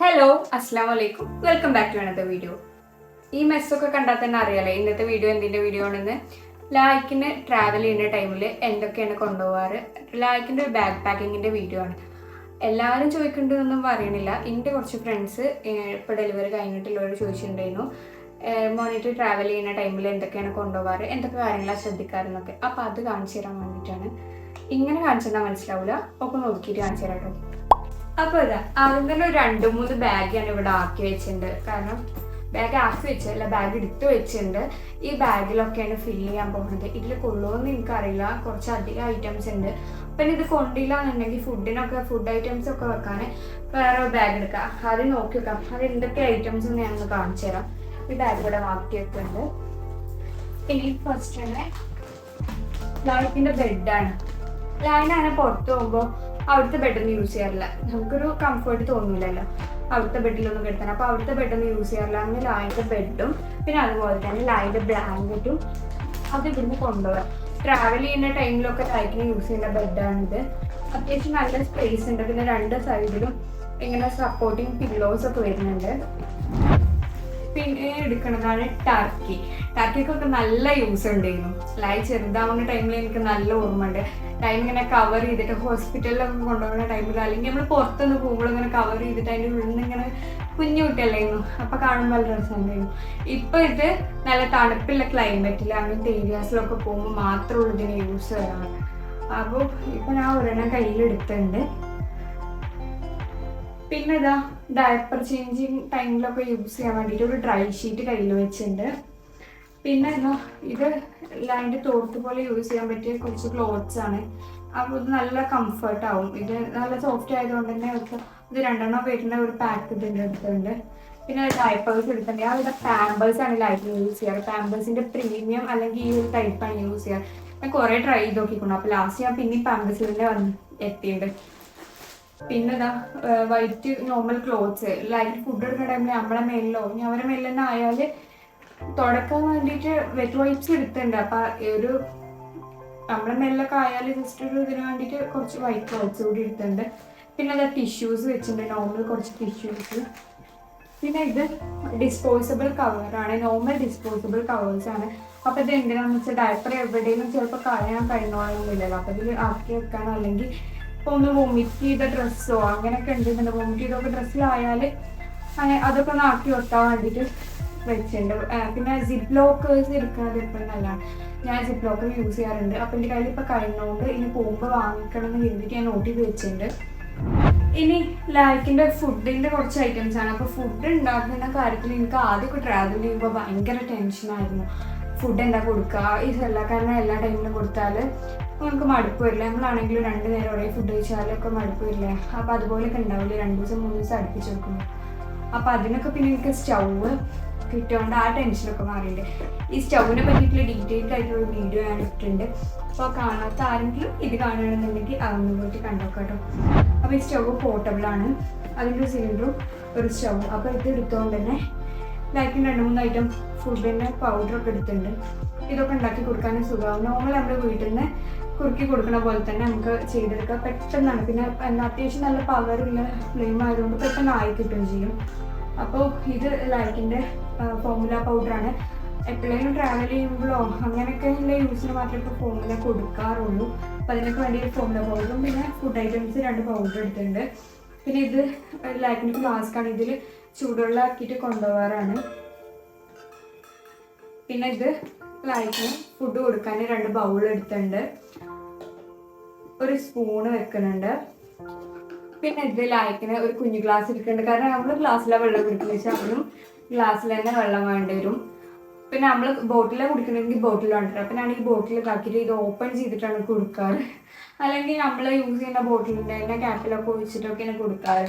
Hello അസ്സാം വലൈക്കും welcome back to അനത്തെ വീഡിയോ ഈ മെസ്സൊക്കെ കണ്ടാൽ തന്നെ അറിയാലേ ഇന്നത്തെ വീഡിയോ എന്തിന്റെ വീഡിയോ ആണെന്ന്. ലായ്ക്കിന് ട്രാവൽ ചെയ്യുന്ന ടൈമിൽ എന്തൊക്കെയാണ് കൊണ്ടുപോകാറ് ലായ്ക്കിന്റെ ഒരു ബാഗ് പാക്കിങ്ങിന്റെ വീഡിയോ ആണ്. എല്ലാവരും ചോദിക്കേണ്ടതൊന്നും പറയണില്ല. എന്റെ കുറച്ച് ഫ്രണ്ട്സ് ഇപ്പോൾ ഡെലിവറി കഴിഞ്ഞിട്ടുള്ളവർ ചോദിച്ചിട്ടുണ്ടായിരുന്നു. മോണിറ്റർ ട്രാവൽ ചെയ്യുന്ന ടൈമിൽ എന്തൊക്കെയാണ് കൊണ്ടുപോകാറ് എന്തൊക്കെ കാര്യങ്ങളാണ് ശ്രദ്ധിക്കാറെന്നൊക്കെ. അപ്പോൾ അത് കാണിച്ചു തരാൻ വേണ്ടിയിട്ടാണ്. ഇങ്ങനെ കാണിച്ചു തന്നാൽ മനസ്സിലാവില്ല ഒക്കെ നോക്കിയിട്ട് കാണിച്ചു തരാം കേട്ടോ അപ്പൊ ഇതാ ആദ്യം തന്നെ ഒരു രണ്ട് മൂന്ന് ബാഗ് ഞാൻ ഇവിടെ ആക്കി വെച്ചിട്ടുണ്ട്. കാരണം ബാഗ് ആക്കി വെച്ചല്ല ബാഗ് എടുത്തു വെച്ചിട്ടുണ്ട്. ഈ ബാഗിലൊക്കെയാണ് ഫിൽ ചെയ്യാൻ പോകുന്നത് ഇതിൽ കൊള്ളുമെന്ന് എനിക്കറിയില്ല. കുറച്ച് അധികം ഐറ്റംസ് ഉണ്ട്. പിന്നെ ഇത് കൊണ്ടില്ല എന്നുണ്ടെങ്കിൽ ഫുഡിനൊക്കെ ഫുഡ് ഐറ്റംസ് ഒക്കെ വെക്കാൻ വേറെ ബാഗ് എടുക്കാം. അത് നോക്കി വെക്കാം. അത് എന്തൊക്കെ ഐറ്റംസ് എന്ന് ഞാൻ കാണിച്ചു തരാം. ഈ ബാഗ് ഇവിടെ ആക്കി വെക്കുന്നുണ്ട്. ഇനി ഫസ്റ്റ് തന്നെ ലൈഫിന്റെ ബെഡാണ് ലൈനാണ് പുറത്ത് പോകുമ്പോൾ അവിടുത്തെ ബെഡൊന്നും യൂസ് ചെയ്യാറില്ല. നമുക്കൊരു കംഫർട്ട് തോന്നില്ലല്ലോ അവിടുത്തെ ബെഡിലൊന്നും കിടത്താൻ അപ്പോൾ അവിടുത്തെ ബെഡൊന്നും യൂസ് ചെയ്യാറില്ല. അങ്ങനെ ലായിന്റെ ബെഡും പിന്നെ അതുപോലെ തന്നെ ലായിന്റെ ബ്ലാങ്കറ്റും അത് ഇവിടുന്ന് കൊണ്ടുപോകാം. ട്രാവൽ ചെയ്യുന്ന ടൈമിലൊക്കെ ലൈറ്റിന് യൂസ് ചെയ്യുന്ന ബെഡാണിത് അത്യാവശ്യം നല്ല സ്പേസ് ഉണ്ട്. പിന്നെ രണ്ട് സൈഡിലും ഇങ്ങനെ സപ്പോർട്ടിങ് പില്ലോസ് ഒക്കെ വരുന്നുണ്ട്. പിന്നെ എടുക്കുന്നതാണ് ടർക്കി ടർക്കിക്കൊക്കെ നല്ല യൂസ് ഉണ്ടായിരുന്നു. ലൈ ചെറുതാവുന്ന ടൈമിൽ എനിക്ക് നല്ല ഓർമ്മ ഉണ്ട്. ടൈം ഇങ്ങനെ കവർ ചെയ്തിട്ട് ഹോസ്പിറ്റലിലൊക്കെ കൊണ്ടുപോകുന്ന ടൈമിൽ അല്ലെങ്കിൽ നമ്മൾ പുറത്തുനിന്ന് പോകുമ്പോൾ ഇങ്ങനെ കവർ ചെയ്തിട്ട് അതിന്റെ ഉള്ളിൽ നിന്ന് ഇങ്ങനെ കുഞ്ഞു കുട്ടിയല്ലായിരുന്നു അപ്പൊ കാണുമ്പോൾ നല്ല രസമുണ്ടായിരുന്നു ഇപ്പൊ ഇത് നല്ല തണുപ്പുള്ള ക്ലൈമറ്റിൽ അങ്ങനത്തെ ഏരിയാസിലൊക്കെ പോകുമ്പോൾ മാത്രമേ ഇതിന് യൂസ് വരാറ്. അപ്പോൾ ഇപ്പൊ ഞാൻ ഒരെണ്ണം കയ്യിലെടുത്തിട്ടുണ്ട്. പിന്നെ ഇതാ ഡയപ്പർ ചേഞ്ചിങ് ടൈമിലൊക്കെ യൂസ് ചെയ്യാൻ വേണ്ടിയിട്ട് ഒരു ഡ്രൈ ഷീറ്റ് കയ്യിൽ വെച്ചിട്ടുണ്ട് പിന്നെ എന്താ ഇത് അതിന്റെ തോർത്ത് പോലെ യൂസ് ചെയ്യാൻ പറ്റിയ കുറച്ച് ക്ലോത്ത്സ് ആണ്. അപ്പോൾ ഇത് നല്ല കംഫർട്ട് ആവും. ഇത് നല്ല സോഫ്റ്റ് ആയതുകൊണ്ട് തന്നെ അവർക്ക് ഇത് രണ്ടെണ്ണം വരുന്ന ഒരു പാക്ക് ഇതിന്റെ അടുത്തുണ്ട്. പിന്നെ ഡയപ്പേഴ്സ് എടുത്തിട്ടുണ്ട്. അവരുടെ പാമ്പേഴ്സ് ആണ് ലൈറ്റിൽ യൂസ് ചെയ്യാറ്. പാമ്പേഴ്സിന്റെ പ്രീമിയം അല്ലെങ്കിൽ ഈ ഒരു ടൈപ്പാണ് യൂസ് ചെയ്യാറ്. ഞാൻ കുറേ ട്രൈ ചെയ്ത് നോക്കിക്കൊണ്ട് അപ്പോൾ ലാസ്റ്റ് ഞാൻ പിന്നെ പാമ്പേഴ്സിൽ തന്നെ വന്ന് എത്തിയിട്ടുണ്ട് പിന്നെ ഇതാ white normal clothes light food എടുക്കുന്ന ടൈമിൽ നമ്മളെ മേലിലോ ഇനി അവരെ മേലിൽ തന്നെ ആയാൽ തുടക്കാൻ വേണ്ടിയിട്ട് വെറ്റ് വൈപ്സ് എടുത്തിട്ടുണ്ട് അപ്പം ഒരു നമ്മളെ മേലിലൊക്കെ ആയാൽ ജസ്റ്റ് ഒരു ഇതിന് വേണ്ടിയിട്ട് കുറച്ച് വൈറ്റ് ക്ലോത്ത്സ് കൂടി എടുത്തിട്ടുണ്ട് പിന്നെ അതാ ടിഷ്യൂസ് വെച്ചിട്ടുണ്ട് നോർമൽ കുറച്ച് ടിഷ്യൂസ് പിന്നെ ഇത് ഡിസ്പോസിബിൾ കവറാണ് നോർമൽ ഡിസ്പോസിബിൾ കവേഴ്സ് ആണ്. അപ്പൊ ഇത് എന്തിനാന്ന് വെച്ചാൽ ഡയപ്പർ എവിടെയെങ്കിലും ചിലപ്പോൾ കളയാൻ കഴിയണമെന്നില്ലല്ലോ അപ്പൊ ഇതിൽ ആക്കി വെക്കാനോ അല്ലെങ്കിൽ ഇപ്പൊ ഒന്ന് വൊമിറ്റ് ചെയ്ത ഡ്രസ്സോ അങ്ങനെയൊക്കെ ഉണ്ടെന്നുണ്ട് വൊമിറ്റ് ചെയ്തൊക്കെ ഡ്രസ്സിലായാൽ അതൊക്കെ ഒന്ന് ആക്കി വെക്കാൻ വേണ്ടിയിട്ട് വെച്ചിട്ടുണ്ട്. പിന്നെ സിപ്പ് ലോക്കേഴ്സ് എടുക്കുന്നത് എപ്പോഴും നല്ല ഞാൻ സിപ്പ് ലോക്കർ യൂസ് ചെയ്യാറുണ്ട്. അപ്പൊ എന്റെ കയ്യിൽ ഇപ്പൊ കഴിഞ്ഞുകൊണ്ട് ഇനി പോകുമ്പോൾ വാങ്ങിക്കണം എന്ന് കരുതിയിട്ട് ഞാൻ നോട്ട് വെച്ചിട്ടുണ്ട്. ഇനി ലൈക്കിന്റെ ഫുഡിന്റെ കുറച്ച് ഐറ്റംസ് ആണ്. അപ്പൊ ഫുഡ് ഉണ്ടാക്കുന്ന കാര്യത്തിൽ എനിക്ക് ആദ്യമൊക്കെ ട്രാവൽ ചെയ്യുമ്പോൾ ഭയങ്കര ടെൻഷനായിരുന്നു ഫുഡ് എന്താ കൊടുക്കുക ഈ കാരണം എല്ലാ ടൈമിലും കൊടുത്താൽ നമുക്ക് മടുപ്പ് വരില്ല. നമ്മളാണെങ്കിലും രണ്ട് നേരം ഒരേ ഫുഡ് കഴിച്ചാലൊക്കെ മടുപ്പ് വരില്ല. അപ്പോൾ അതുപോലെയൊക്കെ ഉണ്ടാവില്ല? രണ്ട് ദിവസം മൂന്ന് ദിവസം അടുപ്പിച്ച് വെക്കുന്നു അപ്പോൾ അതിനൊക്കെ പിന്നെ എനിക്ക് സ്റ്റൗവ് കിട്ടുകൊണ്ട് ആ ടെൻഷനൊക്കെ മാറിയിട്ടുണ്ട് ഈ സ്റ്റൗവിനെ പറ്റിയിട്ടുള്ള ഡീറ്റെയിൽഡ് ആയിട്ടുള്ള വീഡിയോ ഞാൻ ഇട്ടിട്ടുണ്ട്. അപ്പോൾ കാണാത്ത ആരെങ്കിലും ഇത് കാണുകയാണെന്നുണ്ടെങ്കിൽ അതൊന്ന് പോയിട്ട് കണ്ടോക്കാട്ടോ അപ്പോൾ ഈ സ്റ്റൗവ് പോർട്ടബിൾ ആണ്. അതിന്റെ സിലിണ്ടറും ഒരു സ്റ്റൗവും അപ്പോൾ ഇത് എടുത്തുകൊണ്ട് തന്നെ ലൈക്കിന് രണ്ട് മൂന്ന് ഐറ്റം ഫുഡിന്റെ പൗഡറൊക്കെ എടുത്തിട്ടുണ്ട്. ഇതൊക്കെ ഉണ്ടാക്കി കൊടുക്കാനും സുഖമാവും. നോർമൽ നമ്മുടെ വീട്ടിൽ നിന്ന് കുറുക്കി കൊടുക്കുന്ന പോലെ തന്നെ നമുക്ക് ചെയ്തെടുക്കാം. പെട്ടെന്നാണ്. പിന്നെ എന്താ അത്യാവശ്യം നല്ല പവറുള്ള ഫ്ലെയിം ആയതുകൊണ്ട് പെട്ടെന്ന് ആയി കിട്ടുകയും ചെയ്യും. അപ്പോൾ ഇത് ലൈക്കിന്റെ ഫോമുല പൗഡറാണ് എപ്പോഴേലും ട്രാവൽ ചെയ്യുമ്പോഴോ അങ്ങനെയൊക്കെ ഉള്ള യൂസിന് മാത്രമേ ഇപ്പോൾ ഫോമുല കൊടുക്കാറുള്ളൂ. അപ്പോൾ അതിനൊക്കെ വേണ്ടി ഫോമുല പൗഡറും പിന്നെ ഫുഡ് ഐറ്റംസ് രണ്ട് പൗഡർ എടുത്തിട്ടുണ്ട്. പിന്നെ ഇത് ലൈക്കിന്റെ ഫ്ലാസ്ക്കാണ് ഇതിൽ ചൂടുവെള്ളം ആക്കിയിട്ട് കൊണ്ടുപോകാറാണ്. പിന്നെ ഇത് ലൈക്കിന് ഫുഡ് കൊടുക്കാൻ രണ്ട് ബൗൾ എടുത്തിട്ടുണ്ട്. ഒരു സ്പൂണ് വെക്കുന്നുണ്ട്. പിന്നെ ഇത് ലൈക്കിന് ഒരു കുഞ്ഞു ഗ്ലാസ് എടുക്കുന്നുണ്ട് കാരണം നമ്മൾ ഗ്ലാസ്സിലെ വെള്ളം കുടിക്കുന്ന. വെച്ചാൽ അവനും ഗ്ലാസ്സിൽ തന്നെ വെള്ളം വേണ്ടി വരും. പിന്നെ നമ്മൾ ബോട്ടിലെ കുടിക്കണമെങ്കിൽ ബോട്ടിൽ വേണ്ടിട്ട് അപ്പം ഞാൻ ഈ ബോട്ടിൽ ആക്കിയിട്ട് ഇത് ഓപ്പൺ ചെയ്തിട്ടാണ് കൊടുക്കാറ്. അല്ലെങ്കിൽ നമ്മൾ യൂസ് ചെയ്യുന്ന ബോട്ടിലിന്റെ തന്നെ ക്യാപ്പിലൊക്കെ ഒഴിച്ചിട്ടൊക്കെയാണ് കൊടുക്കാറ്.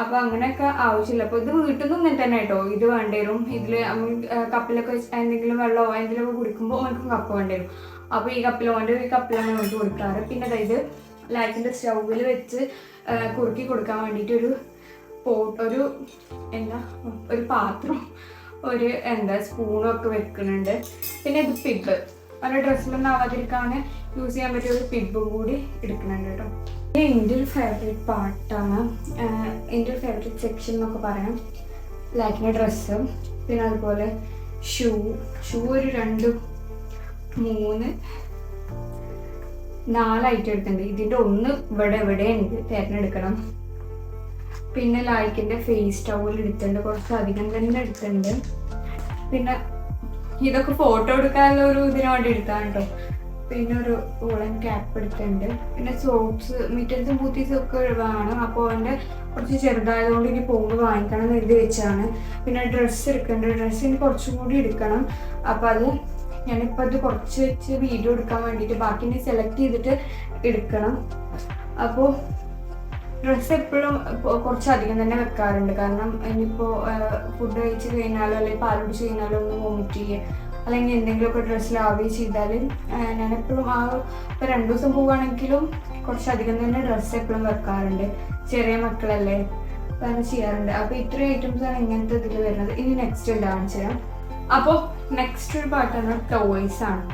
അപ്പോൾ അങ്ങനെയൊക്കെ ആവശ്യമില്ല. അപ്പോൾ ഇത് വീട്ടിൽ നിന്ന് ഇങ്ങനെ തന്നെ കേട്ടോ. ഇത് വേണ്ടി വരും. ഇതിൽ കപ്പിലൊക്കെ എന്തെങ്കിലും വെള്ളമോ എന്തെങ്കിലുമൊക്കെ കുടിക്കുമ്പോൾ നമുക്ക് കപ്പ് വേണ്ടി വരും. അപ്പോൾ ഈ കൊണ്ട് ഈ കപ്പിലാണ് നമുക്ക് കൊടുക്കാറ്. പിന്നെ അതായത് ലൈറ്റിന്റെ സ്റ്റൗവിൽ വെച്ച് കുറുക്കി കൊടുക്കാൻ വേണ്ടിയിട്ട് ഒരു ഒരു എന്താ ഒരു പാത്രം ഒരു എന്താ സ്പൂണും ഒക്കെ വെക്കുന്നുണ്ട്. പിന്നെ ഇത് പിബ് അവരുടെ ഡ്രസ്സിലൊന്നും ആവാതിരിക്കാൻ യൂസ് ചെയ്യാൻ പറ്റിയ ഒരു പിബും കൂടി എടുക്കുന്നുണ്ട് കേട്ടോ. പിന്നെ എന്റെ ഒരു ഫേവറേറ്റ് പാർട്ടാണ് എന്റെ ഒരു ഫേവറേറ്റ് സെക്ഷൻ എന്നൊക്കെ പറയാം. ലാക്കിന്റെ ഡ്രസ്സും പിന്നെ അതുപോലെ ഷൂ ഷൂ ഒരു രണ്ട് മൂന്ന്. നാലായിട്ട് എടുത്തിട്ടുണ്ട്. ഇതിന്റെ ഒന്ന് ഇവിടെ ഇവിടെ ഉണ്ട് തിരഞ്ഞെടുക്കണം പിന്നെ ലായ്ക്കിന്റെ ഫേസ് ടവൽ എടുത്തിട്ടുണ്ട്. കുറച്ച് അധികം തന്നെ എടുത്തിട്ടുണ്ട്. പിന്നെ ഇതൊക്കെ ഫോട്ടോ എടുക്കാനുള്ള ഒരു ഇതിനു വേണ്ടി എടുത്താണ് കേട്ടോ പിന്നെ ഒരു വോളൻ ക്യാപ്പ് എടുത്തിട്ടുണ്ട്. പിന്നെ സോപ്സ് മിറ്റൻസും പൂത്തീസും ഒക്കെ വേണം. അപ്പോൾ അവന്റെ കുറച്ച് ചെറുതായതുകൊണ്ട് ഇനി പോകുമ്പോൾ വാങ്ങിക്കണം എന്ന് എഴുതി വെച്ചാണ്. പിന്നെ ഡ്രസ്സ് എടുക്കേണ്ടത് ഡ്രസ്സ് ഇനി കുറച്ചും കൂടി എടുക്കണം. അപ്പോൾ അത് ഞാനിപ്പോൾ അത് കുറച്ച് വെച്ച് വീഡിയോ എടുക്കാൻ വേണ്ടിയിട്ട് ബാക്കി ഇനി സെലക്ട് ചെയ്തിട്ട് എടുക്കണം. അപ്പോൾ ഡ്രസ്സ് എപ്പോഴും കുറച്ചധികം തന്നെ വെക്കാറുണ്ട്. കാരണം ഇനിയിപ്പോൾ ഫുഡ് കഴിച്ച് കഴിഞ്ഞാലോ അല്ലെങ്കിൽ പാൽ കുടിച്ച് കഴിഞ്ഞാലോ ഒന്ന് വോമിറ്റ് ചെയ്യുക അല്ലെങ്കിൽ എന്തെങ്കിലുമൊക്കെ ഡ്രസ്സിൽ ആവി ചെയ്താൽ ഞാൻ എപ്പോഴും ആ ഇപ്പോൾ രണ്ട് ദിവസം പോവുകയാണെങ്കിലും കുറച്ചധികം തന്നെ ഡ്രസ്സ് എപ്പോഴും വെക്കാറുണ്ട്. ചെറിയ മക്കളല്ലേ അങ്ങനെ ചെയ്യാറുണ്ട്. അപ്പോൾ ഇത്രയും ഐറ്റംസ് ആണ് ഇങ്ങനത്തെ ഇതിൽ വരുന്നത്. ഇനി നെക്സ്റ്റ് കാണിച്ചു തരാം അപ്പോൾ നെക്സ്റ്റ് ഒരു പാട്ടാണ് ടോയ്സ് ആണ്.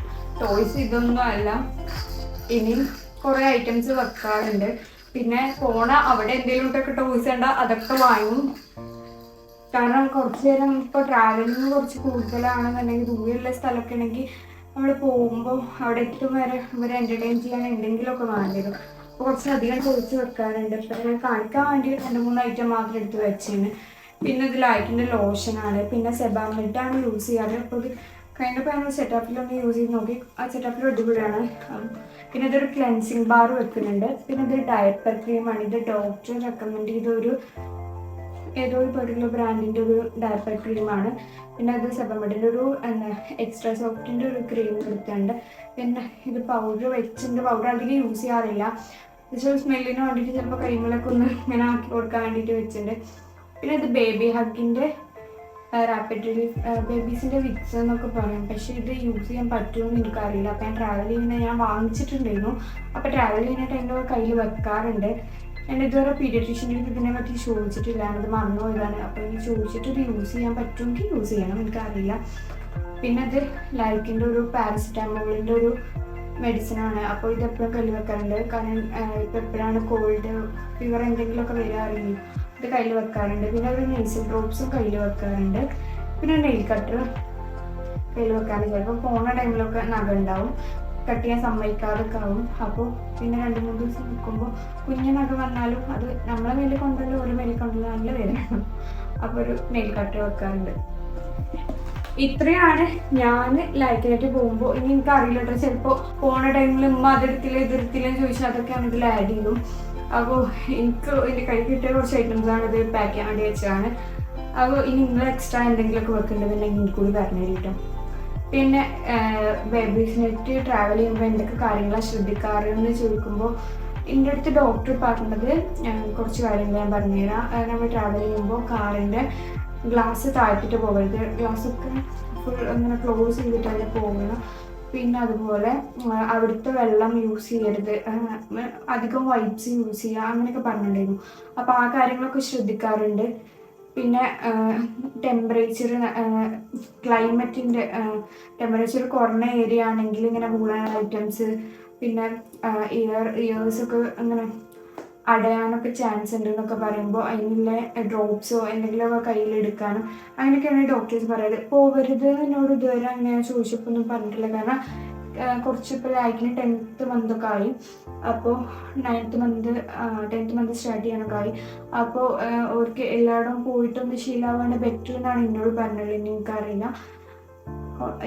ടോയ്സ് ഇതൊന്നും അല്ല. ഇനിയും കുറേ ഐറ്റംസ് വെക്കാറുണ്ട്. പിന്നെ പോണ അവിടെ എന്തെങ്കിലുമൊക്കെ ടോയ്സ് ഉണ്ടോ അതൊക്കെ വാങ്ങും. കാരണം കുറച്ച് നേരം ഇപ്പോൾ ട്രാവലിംഗ് കുറച്ച് കൂടുതലാണെന്നുണ്ടെങ്കിൽ ദൂരെയുള്ള സ്ഥലമൊക്കെ ഉണ്ടെങ്കിൽ നമ്മൾ പോകുമ്പോൾ അവിടെ എത്തും വരെ ഇവരെ എന്റർടൈൻ ചെയ്യാൻ എന്തെങ്കിലുമൊക്കെ വേണ്ടിവരും അപ്പോൾ കുറച്ചധികം ചോദിച്ച് വെക്കാറുണ്ട്. ഇപ്പം കാണിക്കാൻ വേണ്ടി രണ്ട് മൂന്ന് ഐറ്റം മാത്രം എടുത്ത് വെച്ചിന്. പിന്നെ ഇത് ലൈറ്റിന്റെ ലോഷനാണ് പിന്നെ സെബാമിട്ടാണ് യൂസ് ചെയ്യാറ്. അപ്പോൾ ഇത് കഴിഞ്ഞപ്പോൾ നമ്മൾ സെറ്റപ്പിലൊന്ന് യൂസ് ചെയ്ത് നോക്കി. ആ സെറ്റപ്പിൽ അടിപൊളിയാണ്. പിന്നെ ഇതൊരു ക്ലെൻസിങ് ബാർ വെക്കുന്നുണ്ട്. പിന്നെ ഇതൊരു ഡയപ്പർ ക്രീമാണ് ഇത് ഡോക്ടർ റെക്കമെൻഡ് ചെയ്ത ഒരു ഏതോ ഒരു പെർട്ടിക്കുലർ ബ്രാൻഡിന്റെ ഒരു ഡയപ്പർ ക്രീമാണ് പിന്നെ അത് സെബമെഡിന്റെ ഒരു എന്താ എക്സ്ട്രാ സോഫ്റ്റിന്റെ ഒരു ക്രീം കൊടുത്തിട്ടുണ്ട് പിന്നെ ഇത് പൗഡർ വെച്ചിട്ടുണ്ട്. പൗഡർ അധികം യൂസ് ചെയ്യാറില്ല. ഒരു സ്മെല്ലിന് വേണ്ടിയിട്ട് ചിലപ്പോൾ കൈകളൊക്കെ ഒന്ന് ഇങ്ങനെ ആക്കി കൊടുക്കാൻ വേണ്ടിയിട്ട് വെച്ചിട്ടുണ്ട്. പിന്നെ ഇത് ബേബി ഹഗിന്റെ റാപ്പിഡ് റിലീഫ് ബേബീസിന്റെ വിക്സ് എന്നൊക്കെ പറയും. പക്ഷേ ഇത് യൂസ് ചെയ്യാൻ പറ്റുമോ എന്ന് എനിക്കറിയില്ല. അപ്പോൾ ഞാൻ ട്രാവൽ ചെയ്യുന്ന ഞാൻ വാങ്ങിച്ചിട്ടുണ്ടായിരുന്നു. അപ്പോൾ ട്രാവൽ ചെയ്യുന്ന ടൈമിൽ കയ്യിൽ വെക്കാറുണ്ട്. ഞാൻ ഇതുവരെ പീഡിയട്രീഷ്യന്റെ അടുത്ത് ഇതിനെ പറ്റി ചോദിച്ചിട്ടില്ല. അത് മറന്നു പോയതാണ്. അപ്പോൾ ഇനി ചോദിച്ചിട്ട് ഇത് യൂസ് ചെയ്യാൻ പറ്റുമെങ്കിൽ യൂസ് ചെയ്യണം. എനിക്കറിയില്ല. പിന്നെ അത് ലൈക്കിന്റെ ഒരു പാരസിറ്റാമോളിന്റെ ഒരു മെഡിസിനാണ് അപ്പോൾ ഇത് എപ്പോഴും കല്ലുവെക്കാറുണ്ട് വെക്കാറുണ്ട്. കാരണം ഇപ്പോൾ എപ്പോഴാണ് കോൾഡ് ഫീവർ എന്തെങ്കിലുമൊക്കെ വരാറില്ല? ഇത് കയ്യിൽ വെക്കാറുണ്ട്. പിന്നെ ഒരു നെയ്സിൽ ഡ്രോപ്സും കയ്യിൽ വെക്കാറുണ്ട്. പിന്നെ നെയിൽ കട്ടർ കയ്യിൽ വെക്കാറുണ്ട്. ചിലപ്പോൾ പോണ ടൈമിലൊക്കെ നഖ ഉണ്ടാവും കട്ട് ചെയ്യാൻ സമ്മതിക്കാതൊക്കെ ആവും. അപ്പോൾ പിന്നെ രണ്ട് മൂന്ന് ദിവസം നിൽക്കുമ്പോൾ കുഞ്ഞു നഖ വന്നാലും അത് നമ്മളെ മേലിൽ കൊണ്ടല്ലോ ഒരു മേലിൽ കൊണ്ടുവന്നാലും നല്ല അപ്പോൾ ഒരു നെയിൽ കട്ടർ വെക്കാറുണ്ട്. ഇത്രയാണ് ഞാൻ ലൈക്കിനായിട്ട് പോകുമ്പോൾ ഇനി എനിക്ക് അറിയില്ല കേട്ടോ ചിലപ്പോൾ പോണ ടൈമിൽ ഉമ്മ അതെടുത്തില്ല ഇതെടുത്തില്ല എന്ന് ചോദിച്ചാൽ അതൊക്കെയാണ് ഇതിൽ ആഡ് ചെയ്യും. അപ്പോൾ എനിക്ക് എന്റെ കൈ കിട്ടിയ കുറച്ച് ഐറ്റംസാണ് ഇത് പാക്ക് ചെയ്യാൻ വേണ്ടി വെച്ചതാണ്. അപ്പോൾ ഇനി നിങ്ങൾ എക്സ്ട്രാ എന്തെങ്കിലുമൊക്കെ വെക്കുന്നുണ്ടെന്നുണ്ടെങ്കിൽ എനിക്ക് കൂടി പറഞ്ഞു തരും പിന്നെ ബേബീസിനായിട്ട് ട്രാവൽ ചെയ്യുമ്പോൾ എന്തൊക്കെ കാര്യങ്ങളാണ് ശ്രദ്ധിക്കാറ് എന്ന് ചോദിക്കുമ്പോൾ എന്റെ അടുത്ത് ഡോക്ടർ പറഞ്ഞത് കുറച്ച് കാര്യങ്ങൾ ഞാൻ പറഞ്ഞുതരാം നമ്മൾ ട്രാവൽ ചെയ്യുമ്പോൾ കാറിന്റെ ഗ്ലാസ് താഴ്ത്തിട്ട് പോകരുത്. ഗ്ലാസ്സൊക്കെ ഫുൾ അങ്ങനെ ക്ലോസ് ചെയ്തിട്ട് അതിൽ പോകണം. പിന്നെ അതുപോലെ അവിടുത്തെ വെള്ളം യൂസ് ചെയ്യരുത്. അധികം വൈപ്സ് യൂസ് ചെയ്യുക അങ്ങനെയൊക്കെ പറഞ്ഞിട്ടുണ്ടായിരുന്നു. അപ്പോൾ ആ കാര്യങ്ങളൊക്കെ ശ്രദ്ധിക്കാറുണ്ട്. പിന്നെ ടെമ്പറേച്ചർ ക്ലൈമറ്റിന്റെ ടെമ്പറേച്ചർ കുറഞ്ഞ ഏരിയ ആണെങ്കിൽ ഇങ്ങനെ കൂടാൻ ഐറ്റംസ് പിന്നെ ഇയർ ഇയേഴ്സൊക്കെ അങ്ങനെ അടയാനൊക്കെ ചാൻസ് ഉണ്ട് എന്നൊക്കെ പറയുമ്പോൾ അതിനുള്ള ഡ്രോപ്സോ എന്തെങ്കിലുമൊക്കെ കയ്യിലെടുക്കാനും അങ്ങനെയൊക്കെയാണ് ഡോക്ടേഴ്സ് പറയുന്നത്. പോവരുത് എന്നോട് ഇതുവരെ അങ്ങനെ ചോദിച്ചപ്പോൾ ഒന്നും പറഞ്ഞിട്ടില്ല. കാരണം കുറച്ച് ഇപ്പോൾ ലൈക്കിന് ടെൻത്ത് മന്തൊക്കെ ആയി. അപ്പോൾ ninth month tenth month start ചെയ്യാനൊക്കെ ആയി. അപ്പോൾ അവർക്ക് എല്ലായിടവും പോയിട്ടൊന്ന് ശീലാവാണ്ട് ബെറ്റർ എന്നാണ് എന്നോട് പറഞ്ഞത് എനിക്കറിയില്ല.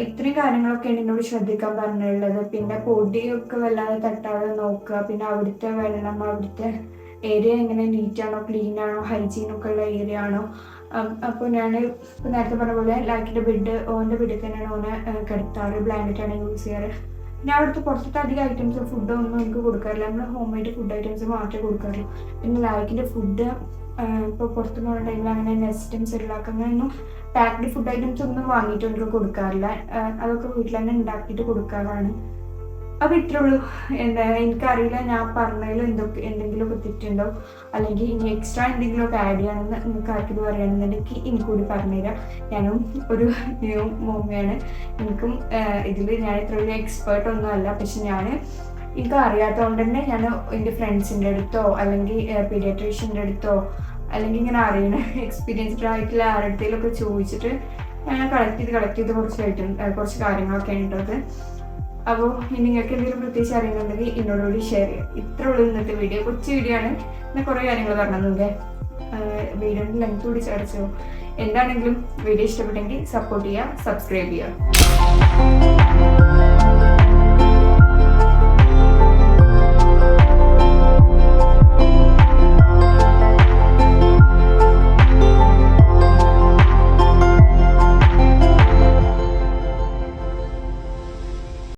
ഇത്രയും കാര്യങ്ങളൊക്കെയാണ് എന്നോട് ശ്രദ്ധിക്കാൻ പറഞ്ഞിട്ടുള്ളത്. പിന്നെ പൊടിയൊക്കെ വല്ലാതെ തട്ടാതെ നോക്കുക. പിന്നെ അവിടുത്തെ വെള്ളം അവിടുത്തെ ഏരിയ എങ്ങനെ നീറ്റാണോ ക്ലീൻ ആണോ ഹൈജീൻ ഒക്കെ ഉള്ള ഏരിയ ആണോ? അപ്പോൾ ഞാൻ ഇപ്പോൾ നേരത്തെ പറഞ്ഞ പോലെ ലാക്കിന്റെ ബെഡ് ഓന്റെ ബെഡിൽ തന്നെയാണ് ഓനെ കിടത്താറ് ബ്ലാങ്കറ്റാണ് യൂസ് ചെയ്യാറ്. പിന്നെ അവിടുത്തെ പുറത്തത്തെ അധികം ഐറ്റംസ് ഫുഡ് ഒന്നും എനിക്ക് കൊടുക്കാറില്ല. നമ്മൾ ഹോം മെയ്ഡ് ഫുഡ് ഐറ്റംസ് മാത്രമേ കൊടുക്കാറുള്ളൂ. പിന്നെ ലാക്കിന്റെ ഫുഡ് ഇപ്പോൾ പുറത്ത് പോകുന്ന ടൈമിൽ അങ്ങനെ നെസ്റ്റും സെറിലാക്ക് പാക്ഡ് ഫുഡ് ഐറ്റംസ് ഒന്നും വാങ്ങിയിട്ട് എനിക്ക് കൊടുക്കാറില്ല. അതൊക്കെ വീട്ടിൽ തന്നെ ഉണ്ടാക്കിയിട്ട് കൊടുക്കാറാണ്. അപ്പൊ ഇത്രേ ഉള്ളൂ. എന്താ എനിക്കറിയില്ല ഞാൻ പറഞ്ഞതിൽ എന്തൊക്കെ എന്തെങ്കിലുമൊക്കെ തെറ്റുണ്ടോ? അല്ലെങ്കിൽ ഇനി എക്സ്ട്രാ എന്തെങ്കിലുമൊക്കെ ആഡ് ചെയ്യണമെന്ന് നിങ്ങൾക്ക് ആർക്കിത് പറയുകയാണെന്നുണ്ടെങ്കിൽ എനിക്ക് കൂടി പറഞ്ഞുതരാം. ഞാനും ഒരു ന്യൂ മോമിയാണ്. എനിക്കും ഇതിൽ ഞാൻ ഇത്ര വലിയ എക്സ്പേർട്ട് ഒന്നും അല്ല. പക്ഷെ ഞാൻ എനിക്ക് അറിയാത്തതുകൊണ്ട് തന്നെ ഞാൻ എന്റെ ഫ്രണ്ട്സിന്റെ അടുത്തോ അല്ലെങ്കിൽ പീഡിയാട്രീഷ്യന്റെ അടുത്തോ അല്ലെങ്കിൽ ഇങ്ങനെ അറിയണ എക്സ്പീരിയൻസ്ഡ് ആയിട്ടുള്ള ആരുടെയിലൊക്കെ ചോദിച്ചിട്ട് ഞാൻ കളക്ട് ചെയ്ത് കളക്ട് ചെയ്ത് ഐറ്റം കുറച്ച് കാര്യങ്ങളൊക്കെ ഉണ്ടത് അപ്പോൾ നിങ്ങൾക്ക് എന്തെങ്കിലും പ്രത്യേകിച്ച് അറിയുന്നുണ്ടെങ്കിൽ എന്നോടുകൂടി ഷെയർ ചെയ്യാം ഇത്ര ഉള്ളൂ ഇന്നത്തെ വീഡിയോ കൊച്ചു വീഡിയോ ആണ്. പിന്നെ കുറേ കാര്യങ്ങൾ പറഞ്ഞതല്ലേ വീഡിയോന്റെ ലെങ്ത് കൂടി ചടച്ചോ. എന്താണെങ്കിലും വീഡിയോ ഇഷ്ടപ്പെട്ടെങ്കിൽ സപ്പോർട്ട് ചെയ്യുക സബ്സ്ക്രൈബ് ചെയ്യുക.